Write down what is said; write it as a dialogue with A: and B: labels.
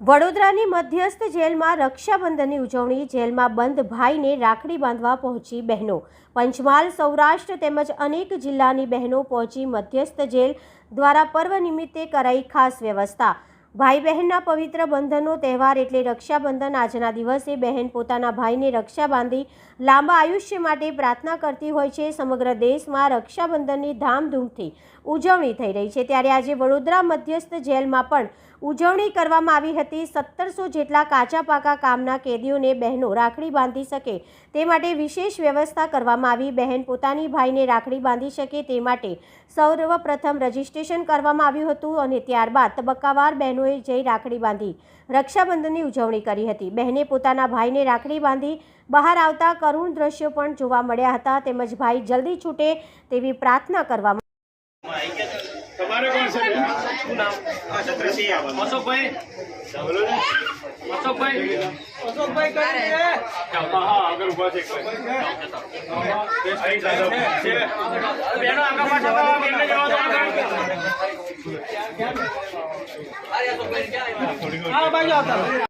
A: વડોદરાની મધ્યસ્થ જેલમાં રક્ષાબંધનની ઉજવણી, જેલમાં બંધ ભાઈને રાખડી બાંધવા પહોંચી બહેનો. પંચમહાલ, સૌરાષ્ટ્ર તેમજ અનેક જિલ્લાની બહેનો પહોંચી મધ્યસ્થ જેલ દ્વારા પર્વ નિમિત્તે કરાઈ ખાસ વ્યવસ્થા. ભાઈ બહેનના પવિત્ર બંધનનો તહેવાર એટલે રક્ષાબંધન. આજના દિવસે બહેન પોતાના ભાઈને રક્ષા બાંધી લાંબા આયુષ્ય માટે પ્રાર્થના કરતી હોય છે. સમગ્ર દેશમાં રક્ષાબંધનની ધામધૂમથી ઉજવણી થઈ રહી છે. ત્યારે આજે વડોદરા મધ્યસ્થ જેલમાં પણ ઉજવણી કરવામાં આવી હતી. સત્તરસો જેટલા કાચા પાકા કામના કેદીઓને બહેનો રાખડી બાંધી શકે તે માટે વિશેષ વ્યવસ્થા કરવામાં આવી. બહેન પોતાની ભાઈને રાખડી બાંધી શકે તે માટે સર્વપ્રથમ રજીસ્ટ્રેશન કરવામાં આવ્યું હતું અને ત્યારબાદ તબક્કાવાર બહેનોએ જઈ રાખડી બાંધી રક્ષાબંધનની ઉજવણી કરી હતી. બહેને પોતાના ભાઈને રાખડી બાંધી બહાર આવતા કરુણ દ્રશ્યો પણ જોવા મળ્યા હતા. તેમજ ભાઈ જલ્દી છૂટે તેવી પ્રાર્થના કરવામાં
B: તમારે કોણ છે
C: શું નામ
B: છત્રસિંહ
C: અશોકભાઈ
B: બોલો ને.
C: અશોકભાઈ
B: હા, હા, આગળ ઊભા છે કોઈ. અહીં દાદા છે.
C: બેનો આગળ પાછળ બેનને જવા દો આગળ.
B: હા બાજુ વાર.